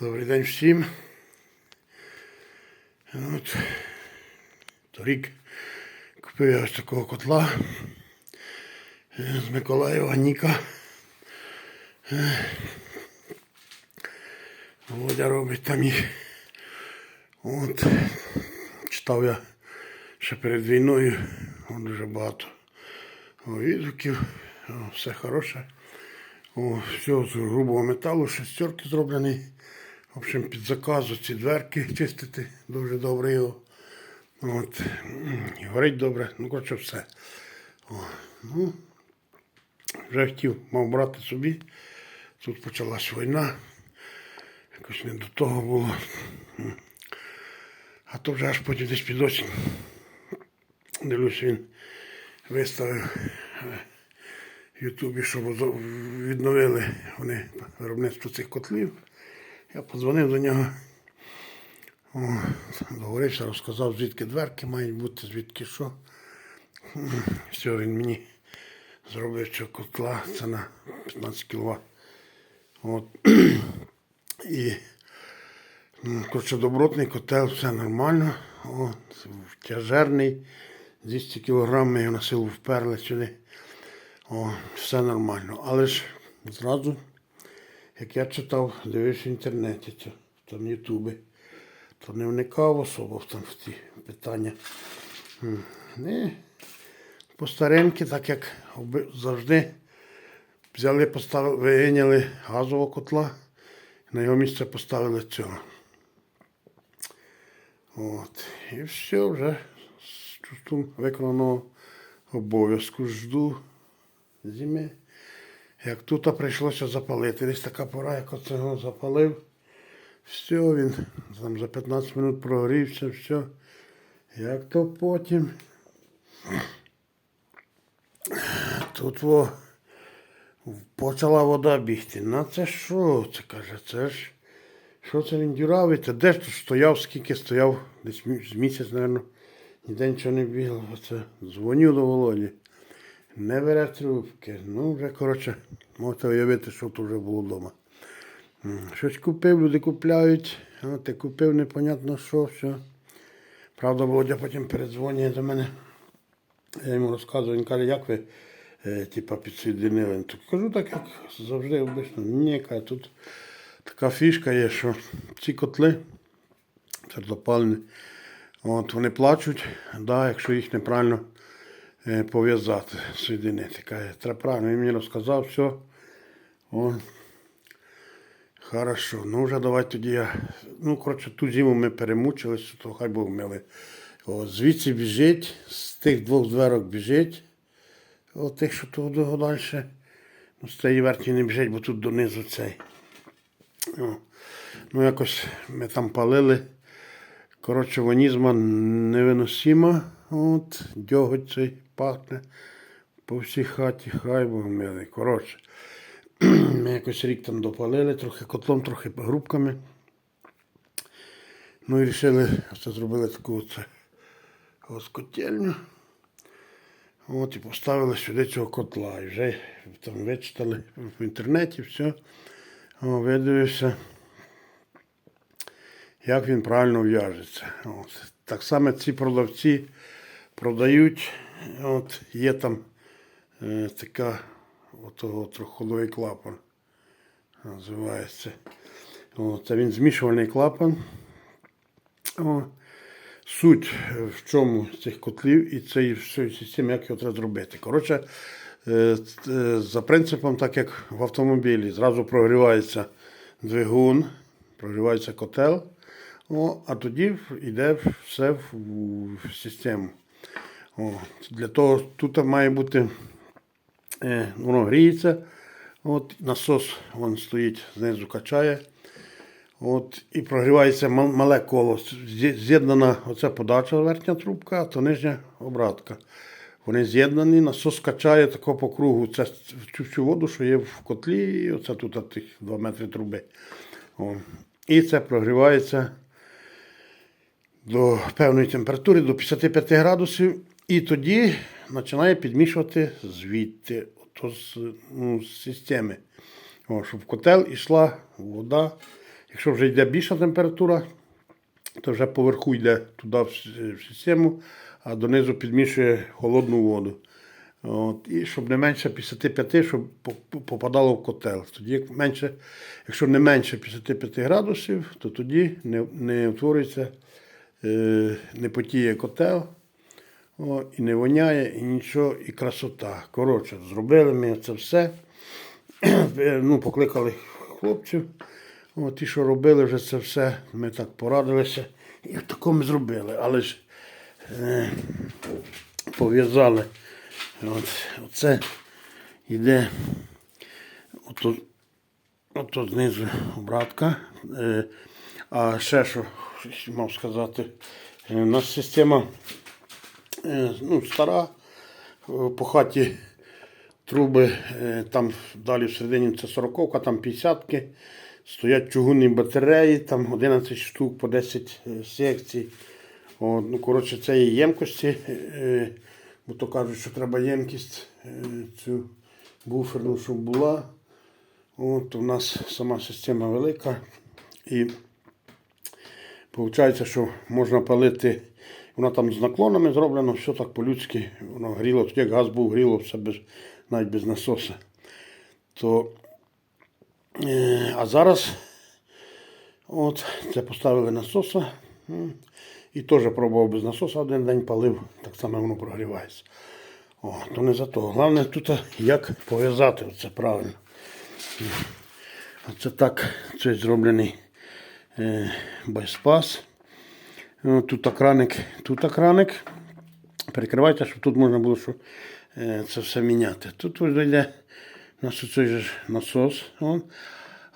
Добрий день всім. От, торік купив я ось такого котла е, з Миколаєва Ніка. Е, Володя робить там їх. От, читав я ще перед війною от дуже багато відгуків. Все хороше. О, все з грубого металу, шестерки зроблений. В общем, під заказу ці дверки чистити дуже добре його. От. І горить добре. Ну, коротше, все. О, ну, вже хотів, мав брати собі. Тут почалась війна. Якось не до того було. А то вже аж потім десь під осінь. Дивлюсь, він виставив е, в Ютубі, щоб відновили вони виробництво цих котлів. Я подзвонив до нього, договорився, розказав, звідки дверки мають бути, звідки що. Все, він мені зробив цього котла, це на 15 кВт. От. І м, коротше, добротний котел, все нормально. О, тяжерний, 200 кг його на силу вперли сюди. О, все нормально. Але ж зразу, як я читав, дивився в інтернеті, це, там Ютубі, то не вникав особо в, там, в ті питання. Не, по стареньки, так як завжди, взяли, поставили, вийняли газового котла, на його місце поставили цього. От. І все вже з чувством виконаного обов'язку жду зими. Як тут прийшлося запалити. Десь така пора, як оце його запалив. Все, він там за 15 минут прогорівся, все. Як то потім. Тут во почала вода бігти. На це що? Це каже, це ж. Що це він дюравиться? Де ж тут стояв, скільки стояв, десь з місяць, мабуть, ніде нічого не бігало. Оце дзвоню до Володі. Не бере трубки. Ну, вже, коротше, можете уявити, що тут вже було вдома. Щось купив, люди купляють. А ти купив непонятно що, все. Правда, Володя потім передзвонює до мене. Я йому розказую, він каже, як ви е, типа, підсоєдинили. То кажу, так як завжди обично. Ні, каже, тут така фішка є, що ці котли твердопальні, от вони плачуть, да, якщо їх неправильно пов'язати, соєдинити. Каже, треба правильно, він мені розказав, все. О, хорошо, ну вже давай тоді я. Ну, коротше, ту зиму ми перемучились, то хай Бог мили. О, звідси біжить, з тих двох дверок біжить. О, тих, що туди далі. Ну, з цієї верхньої не біжить, бо тут донизу цей. О, ну, якось ми там палили. Коротше, ванізма невиносима. От, дьоготь цей пахне по всій хаті, хай Бог милий. Коротше, ми якось рік там допалили, трохи котлом, трохи грубками. Ну і вирішили, це зробили таку котельню. От і поставили сюди цього котла. І вже там вичитали в інтернеті все. О, видивився, як він правильно в'яжеться. От. Так само ці продавці продають. От, є там е, така отого трохоловий клапан. Називається. О, це він змішувальний клапан. О, суть в чому цих котлів і всієї системи, як його треба зробити. Коротше, е, е, за принципом, так як в автомобілі, зразу прогрівається двигун, прогрівається котел, о, а тоді йде все в, в систему. О, для того тут має бути, е, воно гріється, от, насос вон стоїть, знизу качає. От, і прогрівається мале коло. З'єднана оця подача верхня трубка, а то нижня обратка. Вони з'єднані, насос качає тако по кругу це, цю всю воду, що є в котлі, і оце тут тих 2 метри труби. О. І це прогрівається до певної температури, до 55 градусів, і тоді починає підмішувати звідти, ото з, ну, з системи. О, щоб в котел йшла вода, Якщо вже йде більша температура, то вже поверху йде туди в систему, а донизу підмішує холодну воду. От, і щоб не менше 55, щоб попадало в котел. Тоді, менше, якщо не менше 55 градусів, то тоді не, не утворюється, е, не потіє котел, о, і не воняє, і нічого, і красота. Коротше, зробили ми це все. Е, ну, покликали хлопців. От, ті, що робили вже це все, ми так порадилися. І в такому зробили. Але ж е, пов'язали. От, оце йде ото, ото знизу обратка. Е, а ще що мав сказати, е, у нас система ну, стара, е, по хаті труби, е, там далі всередині це 40-ка, там 50-ки. Стоять чугунні батареї, там 11 штук по 10 е, секцій. От, ну, коротше, це є ємкості. е, Бо то кажуть, що треба ємкість е, цю буферну, щоб була. От, у нас сама система велика. І виходить, що можна палити. Воно там з наклонами зроблено, все так по-людськи. Воно гріло, тоді як газ був гріло, все без, навіть без насоса. То, е, а зараз от, це поставили насоса. І теж пробував без насоса один день палив, так само воно прогрівається. О, то не за то. Головне тут як пов'язати це правильно. Оце так цей зроблений е, байспас. О, Тут краник, тут краник. Перекривайте, щоб тут можна було що, е, це все міняти. Тут йде у нас оцей же насос. О.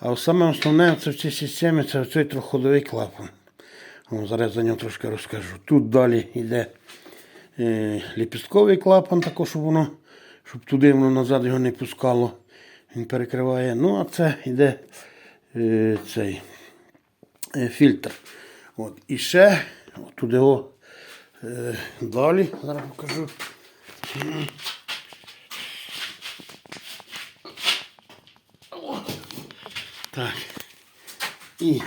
А саме основне це в цій системі це цей трьохходовий клапан. О, зараз за нього трошки розкажу. Тут далі йде е, ліпістковий клапан, також, щоб воно, щоб туди воно назад його не пускало. Він перекриває. Ну, а це йде е, цей е, фільтр. От. І ще от туди о, е, далі, зараз покажу. Так. І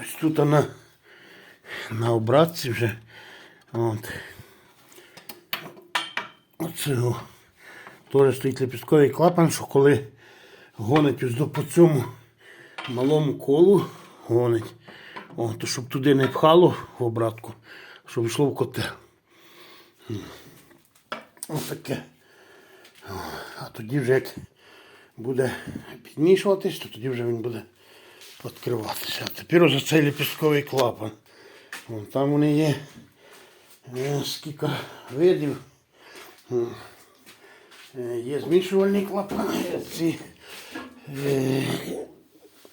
ось тут на, на обратці вже. От. Оце. Теж стоїть лепістковий клапан, що коли гонить по цьому малому колу, гонить, о, то щоб туди не пхало в обратку, щоб йшло в котел. М. Ось таке. А тоді вже як буде підмішуватись, то тоді вже він буде відкриватися. А тепер уже цей ліпістковий клапан. Вон там вони є е, скільки видів. Е, Є змішувальні клапани, ці е,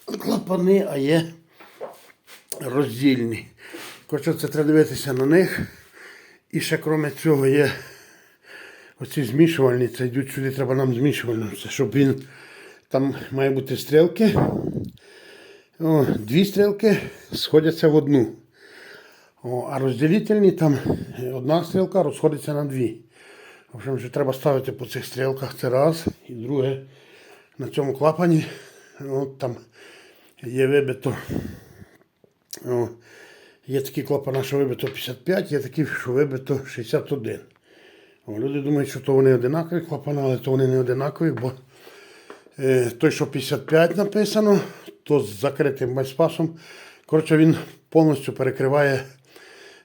клапани, а є роздільні. Коротше, це треба дивитися на них. І ще крім цього є оці змішувальні, це йдуть сюди, треба нам змішувальні, це щоб він там має бути стрілки. О, дві стрілки сходяться в одну. О, а розділительні там е, одна стрілка розходиться на дві. В общем, що треба ставити по цих стрілках. Це раз. І друге, на цьому клапані от там є вибито. О, є такі клапана, що вибито 55, є такі, що вибито 61. О, люди думають, що то вони одинакові клапана, але то вони не одинакові, бо е, той, що 55 написано, то з закритим байспасом. Коротше, він повністю перекриває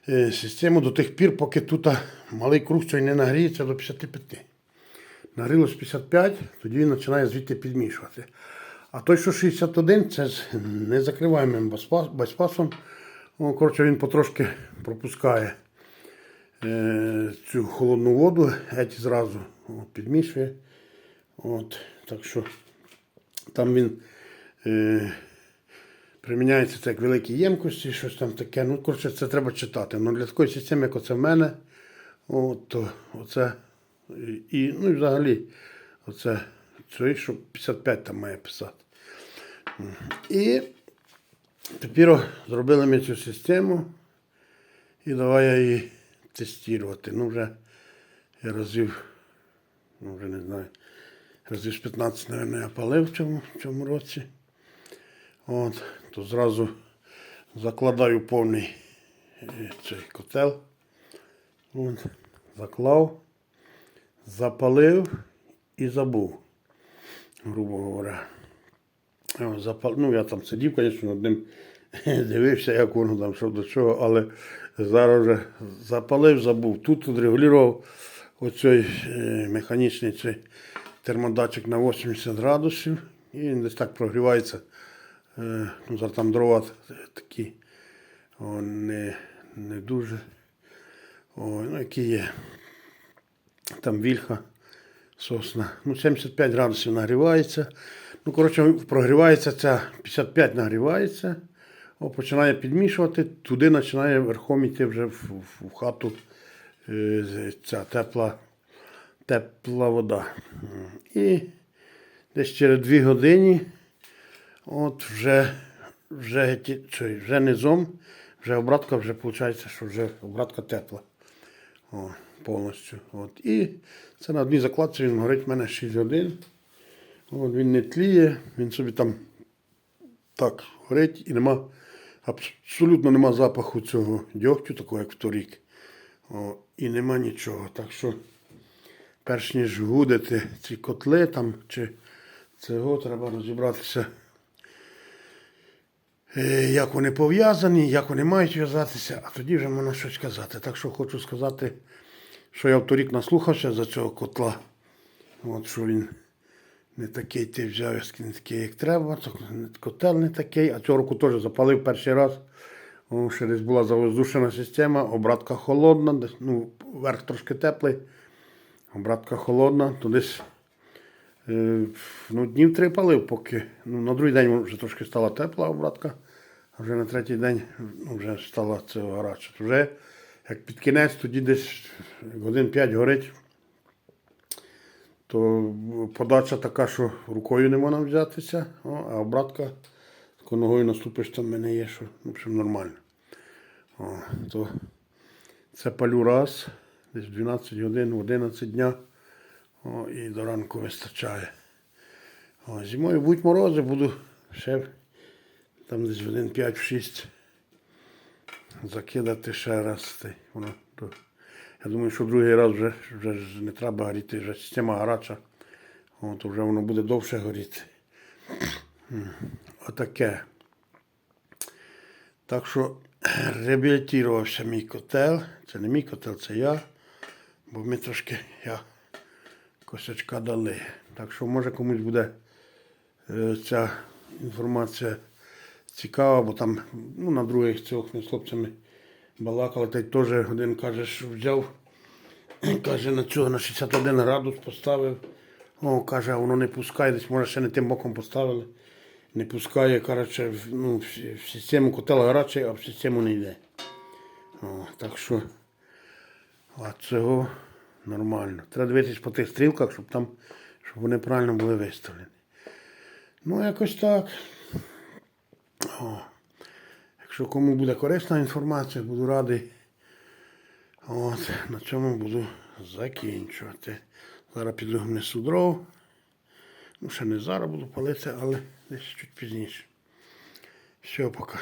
е, систему до тих пір, поки тут малий круг цей не нагріється до 55. Нагрілось 55, тоді він починає звідти підмішувати. А той, що 61, це з незакриваємим байспас- байспасом. Коротше, він потрошки пропускає е, цю холодну воду, геть зразу підмішує. От, так що там він е, приміняється як великі ємкості, щось там таке. Ну, коротше, це треба читати. Ну, для такої системи, як оце в мене, от, оце, і, ну і взагалі, оце, це, що 55 там має писати. І тепер зробили ми цю систему. І давай я її тестувати. Ну, вже я разів, ну вже не знаю, разів з 15, мабуть, я палив в цьому, в цьому році. От, то зразу закладаю повний е, цей котел. От, заклав, запалив і забув, грубо говоря. Ну, я там сидів, звісно, над ним дивився, як воно там, що до чого, але зараз вже запалив, забув. Тут відрегулював оцей е, механічний цей термодатчик на 80 градусів. І він десь так прогрівається. Е, ну, зараз там дрова такі о, не, не дуже. О, ну, які є. Там вільха сосна. Ну, 75 градусів нагрівається. Ну, коротше, прогрівається ця 55 нагрівається. О, починає підмішувати, туди починає верхом йти вже в, в, в хату е, ця тепла, тепла вода. І десь через 2 години от вже, вже, вже низом, вже обратка вже виходить, що вже обратка тепла. О, повністю. От. І це на одній закладці він горить в мене 6 годин. От, він не тліє, він собі там так горить і нема, абсолютно нема запаху цього дьогтю, такого як в торік. О, і нема нічого. Так що, перш ніж гудити ці котли там, чи цього, треба розібратися, е, як вони пов'язані, як вони мають в'язатися, а тоді вже можна щось казати. Так що хочу сказати, що я в торік наслухався за цього котла. От що він не такий ти взяв, не такий, як треба, котел не такий, а цього року теж запалив перший раз. О, ще десь була завоздушена система, обратка холодна, десь, ну, верх трошки теплий, обратка холодна, то десь е, ну, днів три палив, поки ну, на другий день вже трошки стала тепла обратка, а вже на третій день ну, вже стала це гаряча. Вже як під кінець, тоді десь годин 5 горить то подача така, що рукою не можна взятися, о, а обратка тако ногою наступиш, там мене є, що в общем, нормально. О, то це палю раз, десь в 12 годин, в 11 дня. О, і до ранку вистачає. О, зимою будуть морози, буду ще там десь годин 5-6 закидати ще раз. Воно, то, я думаю, що другий раз вже, вже не треба горіти, вже система гаряча. От вже воно буде довше горіти. Отаке. Так що реабілітувався мій котел. Це не мій котел, це я. Бо ми трошки я косячка дали. Так що може комусь буде е, ця інформація цікава, бо там ну, на других цих ми з хлопцями балакали, та й теж один каже, що взяв, каже, на цього на 61 градус поставив. О, каже, а воно не пускає, десь може ще не тим боком поставили. Не пускає, коротше, ну, в, систему котел гарячий, а в систему не йде. О, так що а цього нормально. Треба дивитись по тих стрілках, щоб там, щоб вони правильно були виставлені. Ну, якось так. О. Якщо кому буде корисна інформація, буду радий. От, на цьому буду закінчувати. Зараз піду внесу дров. Ну, ще не зараз буду палити, але десь чуть пізніше. Все, пока.